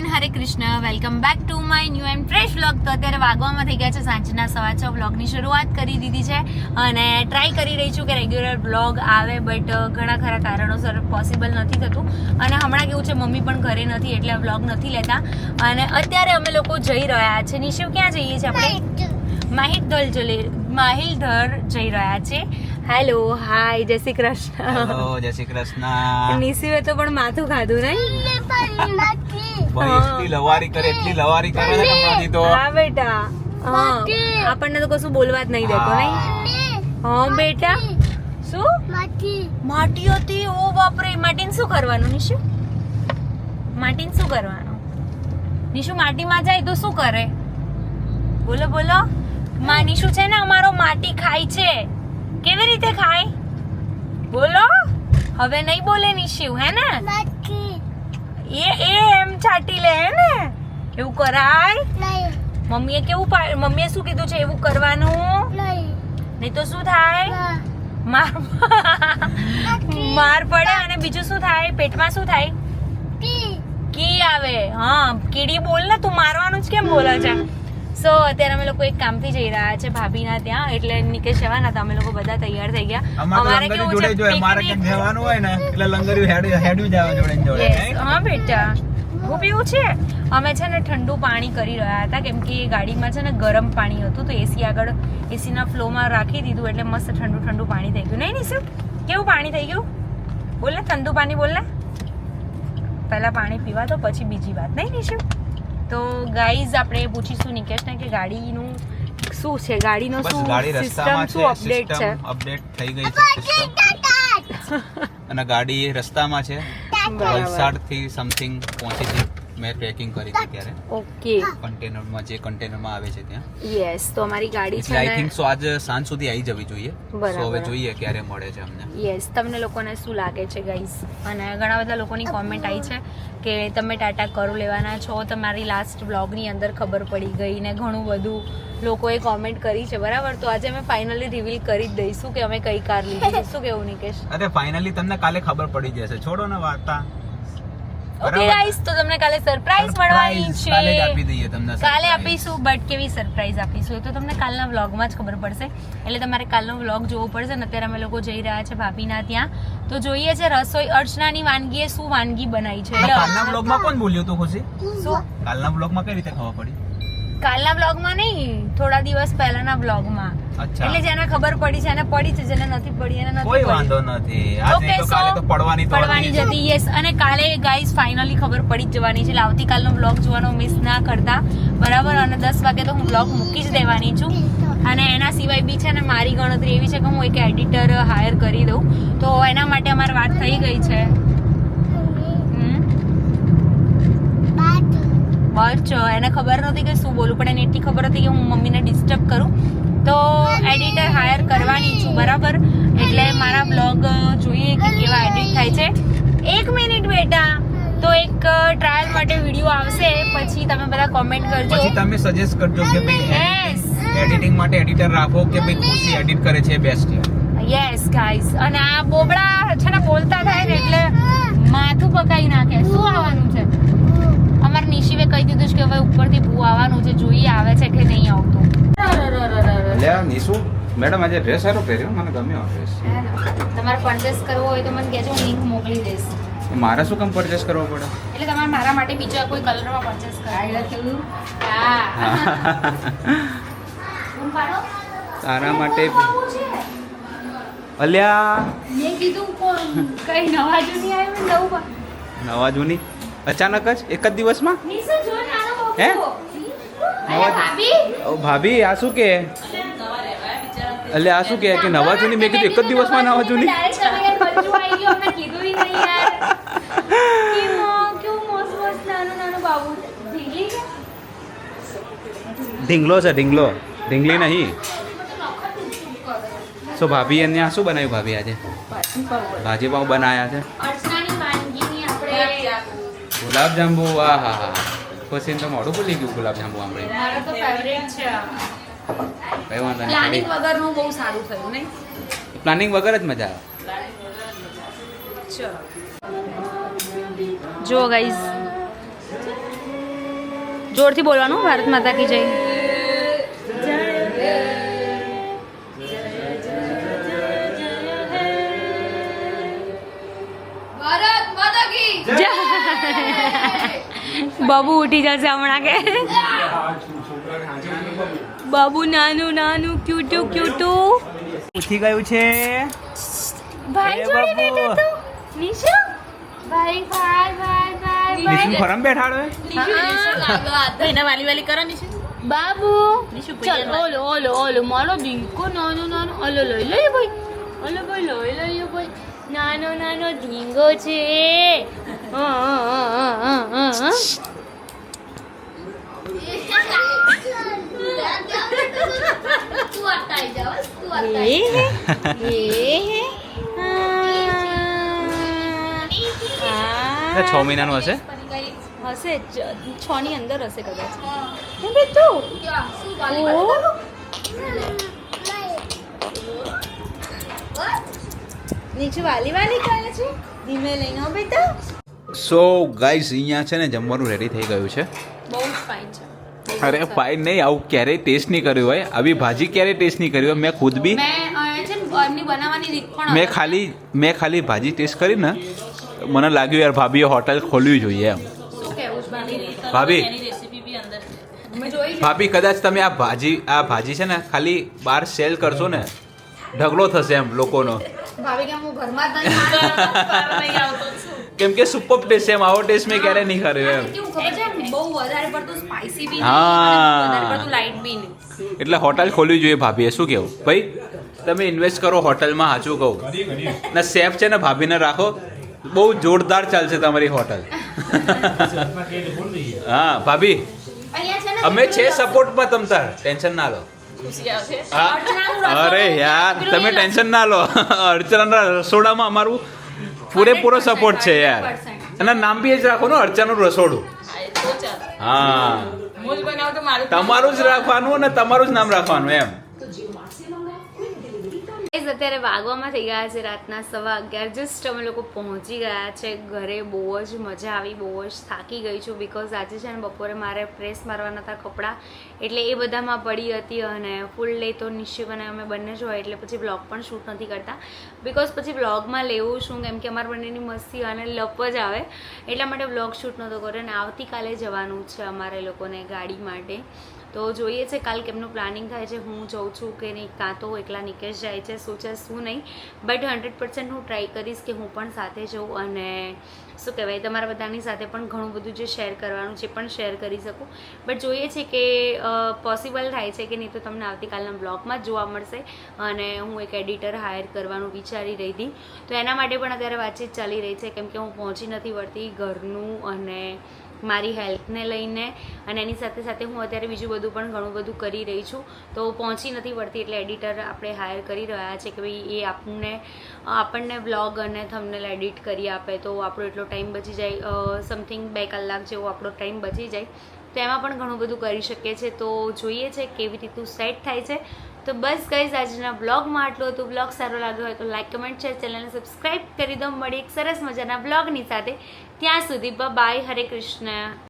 Everyone Hare Krishna welcome back to my new and fresh vlog તો અત્યારે વાગવામાં થઈ ગયા છે સાંજના સવા છ. વ્લોગની શરૂઆત કરી દીધી છે અને ટ્રાય કરી રહી છું કે રેગ્યુલર વ્લોગ આવે બટ ઘણા ખરા કારણોસર પોસિબલ નથી થતું. અને હમણાં કેવું છે મમ્મી પણ ઘરે નથી એટલે વ્લોગ નથી લેતા. અને અત્યારે અમે લોકો જઈ રહ્યા છે. નિશિવ ક્યાં જઈએ છીએ આપણે? માહિલધર માહિલ માહિલધર જઈ રહ્યા છે. હેલો હાય જય શ્રી કૃષ્ણ. હેલો જય શ્રી કૃષ્ણ. નિશિવે તો પણ માથું ખાધું નહીં? એટલી લવારી કરે એટલી લવારી કરે ને હમણાંથી તો. હા બેટા. આપણને તો કશું બોલવા જ નહીં દેતો નહીં? હા બેટા. શું? માટી હતી ઓ બાપરે. માટીને શું કરવાનું નિશુ? માટીને શું કરવાનું? નિશુ માટીમાં જાય તો શું કરે? બોલો બોલો. માં નિશુ છે ને અમારો માટી ખાય છે. કેવી રીતે ખાય? બોલો. હવે નહીં બોલે નિશુ હે ને? એ એ એમ છાટી લે ને? એવું કરાય? મમ્મીએ કેવું મમ્મીએ શું કીધું છે? એવું કરવાનું? નહીં. તો શું થાય? માર માર પડે અને બીજું શું થાય? પેટમાં શું થાય? કી આવે. હા કીડી બોલ ને તું મારવાનું જ કેમ બોલે છે? સો અત્યારે અમે લોકો એક કામથી જઈ રહ્યા છે ભાભીના ત્યાં એટલે નિકેશ જવાના હતા. અમે લોકો બધા તૈયાર થઈ ગયા. અમારે કેવું જોડે જોઈએ મારે જવાનું હોય ને એટલે લંગરી હેડ્યું હેડ્યું જ જોડે જોડે. હા બેટા. ખૂબ પીવું છે. અમે છે ને ઠંડુ પાણી કરી રહ્યા હતા કેમ કે ગાડીમાં છે ને ગરમ પાણી હતું તો એસી આગળ એસીના ફ્લોમાં રાખી દીધું એટલે મસ્ત ઠંડુ ઠંડુ પાણી થઈ ગયું. નહીં નિશુ કેવું પાણી થઈ ગયું? બોલ ને ઠંડુ પાણી બોલ ને. પહેલા પાણી પીવા તો પછી બીજી વાત. નહીં નિશુ તો ગાઈઝ આપણે પૂછીશું નિકેશને કે ગાડીનું શું છે? ગાડીનો શું સિસ્ટમ શું અપડેટ છે? અપડેટ થઈ ગઈ છે સિસ્ટમ અને ગાડી રસ્તામાં છે વલસાડથી સમથિંગ પહોંચી છે. મેં પેકિંગ કરી હતી ત્યારે. ઓકે. કન્ટેનરમાં જે કન્ટેનરમાં આવે છે ત્યાં. યસ તો અમારી ગાડી છે આઈ થિંક સો આજ સાંજ સુધી આવી જવી જોઈએ. સો હવે જોઈએ ક્યારે મળે છે અમને. યસ તમને લોકોને શું લાગે છે ગાઈસ અને ઘણા બધા લોકોની કોમેન્ટ આવી છે કે તમે ટાટા કરો લેવાના છો તમારી લાસ્ટ બ્લોગની અંદર ખબર પડી ગઈ ને ઘણું બધું લોકોએ કોમેન્ટ કરી છે. બરાબર? તો આજે અમે ફાઇનલી રિવીલ કરી જ દઈશું કે અમે કઈ કાર લીધી શું કેવું નિકેશ? અરે ફાઇનલી તમને કાલે ખબર પડી જશે. છોડો ને વાર્તા. ઓકે ગાઈસ તો તમને કાલે સરપ્રાઈઝ મળવાની છે. કાલે આપી દઈએ તમને કાલે આપીશું બટ કેવી સરપ્રાઈઝ આપીશું? એ તો તમને કાલના વ્લોગમાં જ ખબર પડશે. એટલે તમારે કાલનો વ્લોગ જોવો પડશે ને અત્યારે અમે લોકો જઈ રહ્યા છે ભાભીના ત્યાં. તો જોઈએ છે રસોઈ અર્ચનાની વાનગીએ શું વાનગી બનાવી છે. કાલના વ્લોગમાં કોણ બોલ્યું તો ખુશી? શું? કાલના વ્લોગમાં કઈ રીતે ખબર પડી? કાલના બ્લોગમાં નહીં થોડા દિવસ પહેલાના બ્લોગમાં એટલે જેને ખબર પડી છે એને પડી છે જેને નથી પડી એને નથી કોઈ વાંધો નથી. ઓકે તો પડવાની તો પડવાની હતી. જતી યસ અને કાલે ગાઈઝ ફાઇનલી ખબર પડી જ જવાની છે એટલે આવતીકાલનો બ્લોગ જોવાનો મિસ ના કરતા. બરાબર? અને દસ વાગે તો હું બ્લોગ મૂકી જ દેવાની છું. અને એના સિવાય બી છે ને મારી ગણતરી એવી છે કે હું એક એડિટર હાયર કરી દઉં. તો એના માટે અમારે વાત થઈ ગઈ છે. બચ એને ખબર નહોતી કે શું બોલું પણ એને એટલી ખબર હતી કે હું મમ્મીને ડિસ્ટર્બ કરું. તો એડિટર હાયર કરવાની છું બરાબર? એટલે મારા બ્લોગ જોઈએ કે કેવા એડિટ થાય છે. એક મિનિટ બેટા. તો એક ટ્રાયલ માટે વીડિયો આવશે પછી તમે બધા કોમેન્ટ કરજો. પછી તમે સજેસ્ટ કરજો કે ભાઈ એડિટિંગ માટે એડિટર રાખો કે ભાઈ ખુશી એડિટ કરે છે બેસ્ટ યસ ગાઈસ અને આ બોબડા છે ને બોલતા થાય ને એટલે માથું પકાઈ નાખે. શું આવવાનું છે? અમાર નિશિવે કહી દીધું છે કે હવે ઉપરથી ભૂ આવવાનું છે જોઈએ આવે છે કે નહીં આવતું. લે નિશુ મેડમ આજે ડ્રેસ સારો પહેર્યો મને ગમ્યો ડ્રેસ તમારે પરચેસ કરવો હોય તો મને કહેજો હું લિંક મોકલી દઈશ. મારે શું કામ પરચેસ કરવો પડે? એટલે તમારે મારા માટે બીજા કોઈ કલરમાં પરચેસ કરાવી હા. તારા માટે. અલ્યા. મેં કીધું કઈ નવા જૂની આવ્યું નવું નવા જૂની? અચાનક જ? એક જ દિવસમાં? હે? ભાભી. આ શું કે? એટલે આ શું કે? કે નવા જૂની મેં કીધું એક જ દિવસમાં નવા જૂની? ઢીંગલો છે? ઢીંગલો ઢીંગલી. નહીં. સો ભાભી એને આ શું બનાવ્યું ભાભી આજે? ભાજી પાઉં બનાવ્યા છે. અર્ચનાની વાનગીની આપણે ગુલાબ જાંબુ વાહ. હા હા પછી તો મોડું ભૂલી ગયું ગુલાબ જાંબુ આપણે મારો તો ફેવરેટ છે કઈ વાંધો પ્લાનિંગ નહીં વગરનું બહુ સારું થયું નહીં? પ્લાનિંગ વગર જ મજા આવે. જો ગાઈઝ જોરથી બોલવાનું ભારત માતા કી જય. ભારત માતા કી. જય. બાબુ ઉઠી જશે હમણાં કે. બાબુ નાનું નાનું ક્યુટુ ક્યુટુ ઉઠી ગયું છે. ભાઈ જોડે બાબુ. બેઠો તું? નિશુ? ભાઈ ભાઈ ભાઈ ભાઈ નિશુ ફરમ બેઠાડો ભાઈના વાલી વાલી કરો નિશુ. બાબુ નિશુ ચાલ ઓલો ઓલો ઓલો મારો દીકો નાનો નાનો. ઓલો લઈ લઈ ભાઈ. ઓલો ભાઈ લઈ લઈ ભાઈ. નાનો નાનો ઢીંગો છે. છ મહિનાનું હશે? હશે છ ની અંદર હશે કદાચ. નીચે વાલી વાલી કરે છે? ધીમે લઈને બેટા. સો ગાઈઝ અહીંયા છે ને જમવાનું રેડી થઈ ગયું છે. અરે ફાઇન નહીં આવું ક્યારેય ટેસ્ટ નહીં કર્યું હોય. આવી ભાજી ક્યારેય ટેસ્ટ નહીં કરી હોય? મેં ખુદ બી મેં અ, છે ને એમની બનાવવાની રીત પણ મેં ખાલી મેં ખાલી ભાજી ટેસ્ટ કરી ને મને લાગ્યું યાર ભાભીએ હોટલ ખોલવી જોઈએ એમ. ભાભી. ભાભી. કદાચ તમે આ ભાજી આ ભાજી છે ને ખાલી બહાર સેલ કરશો ને ઢગલો થશે એમ લોકોનો. ભાભી કે હું ઘરમાં જ કેમ કે સુપર ટેસ્ટ એમ આવો ટેસ્ટ મેં ક્યારે નહીં કર્યો એમ. કેવું ખબર છે બહુ વધારે પડતું સ્પાઇસી બી હા. વધારે પડતું લાઇટ બી નહીં. એટલે હોટલ ખોલવી જોઈએ ભાભીએ શું કેવું? ભાઈ તમે ઇન્વેસ્ટ કરો હોટલમાં સાચું કહું. ના સેફ છે ને ભાભીને રાખો. બહુ જોરદાર ચાલશે તમારી હોટલ હા ભાભી અહીંયા છે ને અમે છે સપોર્ટમાં તમ તાર. ટેન્શન ના લો. હા. અરે યાર તમે ટેન્શન ના લો. અર્ચના રસોડામાં અમારું પૂરેપૂરો સપોર્ટ છે યાર. એના નામ બી એ જ રાખો ને અર્ચાનું રસોડું. હા, તમારું જ રાખવાનું અને તમારું જ નામ રાખવાનું એમ. અત્યારે વાગવામાં થઈ ગયા છે રાતના સવા અગિયાર. જસ્ટ અમે લોકો પહોંચી ગયા છે ઘરે. બહુ જ મજા આવી, બહુ જ થાકી ગઈ છું બિકોઝ આજે છે ને બપોરે મારે પ્રેસ મારવાના હતા કપડાં. એટલે એ બધામાં પડી હતી અને ફૂલ લે તો નિશ્ચિત અને અમે બંને જ હોય એટલે પછી બ્લોગ પણ શૂટ નથી કરતા. બિકોઝ પછી બ્લોગમાં લેવું શું કેમ કે અમારા બંનેની મસ્તી અને લપ જ આવે. એટલા માટે બ્લોગ શૂટ નહોતો કર્યો અને આવતીકાલે જવાનું છે અમારે લોકોને ગાડી માટે. તો જોઈએ છે કાલ કેમનું પ્લાનિંગ થાય છે, હું જઉં છું કે નહીં, કાં તો એકલા નિકેશ જાય છે, શું છે, શું નહીં. બટ હંડ્રેડ પર્સન્ટ હું ટ્રાય કરીશ કે હું પણ સાથે જઉં અને શું કહેવાય, તમારા બધાની સાથે પણ ઘણું બધું જે શેર કરવાનું છે પણ શેર કરી શકું. બટ જોઈએ છે કે પોસિબલ થાય છે કે નહીં તો તમને આવતીકાલના બ્લોગમાં જોવા મળશે અને હું એક એડિટર હાયર કરવાનું વિચારી રહી હતી. તો એના માટે પણ અત્યારે વાતચીત ચાલી રહી છે, કેમ કે હું પહોંચી નથી વળતી ઘરનું અને મારી હેલ્થને લઈને અને એની સાથે સાથે હું અત્યારે બીજું બધું પણ ઘણું બધું કરી રહી છું. તો પહોંચી નથી વળતી એટલે એડિટર આપણે હાયર કરી રહ્યા છે કે ભાઈ એ આપણને આપણને વ્લોગ અને થંબનેલ એડિટ કરી આપે. તો આપણો એટલો ટાઈમ બચી જાય સમથિંગ બે કલાક જેવો આપણો ટાઈમ બચી જાય. તો એમાં પણ ઘણું બધું કરી શકીએ છીએ. તો જોઈએ છે કેવી રીતનું સેટ થાય છે. તો બસ ગઈઝ આજના બ્લોગમાં આટલું હતું. બ્લોગ સારો લાગ્યો હોય તો લાઈક કમેન્ટ શેર ચેનલને સબસ્ક્રાઈબ કરી દો. મળી એક સરસ મજાના બ્લોગની સાથે. ત્યાં સુધી બાય હરે કૃષ્ણ.